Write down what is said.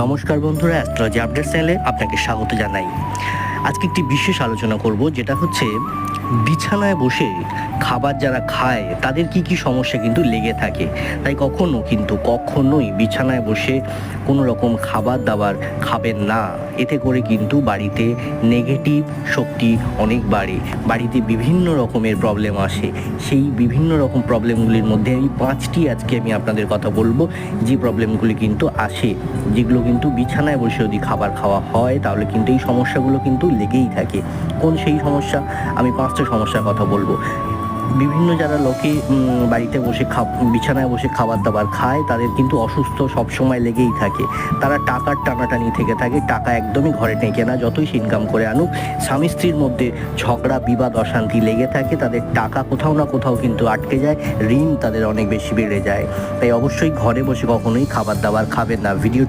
নমস্কার বন্ধুরা astrology update চ্যানেলে আপনাকে স্বাগত জানাই। আজকে একটি বিশেষ আলোচনা করব, যেটা হচ্ছে বিছানায় বসে খাবার যারা খায়, তাদের কি কি সমস্যা কিন্তু লেগে থাকে? তাই কখনো কিন্তু কখনোই বিছানায় বসে কোনো রকম খাবার দাবার খাবেন না। এতে করে কিন্তু বাড়িতে নেগেটিভ শক্তি অনেক বাড়ে। বাড়িতে বিভিন্ন রকমের প্রবলেম আসে। সেই বিভিন্ন রকম প্রবলেমগুলির মধ্যে এই পাঁচটি আজকে আমি আপনাদের কথা বলব। যে প্রবলেমগুলি কিন্তু আসে, যেগুলো কিন্তু বিছানায় বসে যদি খাবার খাওয়া হয়, তাহলে কিন্তু এই সমস্যাগুলো কিন্তু লেগেই থাকে। কোন সেই সমস্যা? আমি পাঁচটা সমস্যার কথা বলব। বিভিন্ন যারা লোকে বাড়িতে বসে খা বিছানায় বসে খাবার দাবার খায়, তাদের কিন্তু অসুস্থ সব সময় লেগেই থাকে। তারা টাকার টানাটানি থেকে থাকে, টাকা একদমই ঘরে টেকে না, যতই ইনকাম করে আনুক। স্বামী স্ত্রীর মধ্যে ঝগড়া, বিবাদ, অশান্তি লেগে থাকে, তাদের টাকা কোথাও না কোথাও কিন্তু আটকে যায়, ঋণ তাদের অনেক বেশি বেড়ে যায়। তাই অবশ্যই ঘরে বসে কখনোই খাবার দাবার খাবেন না। ভিডিও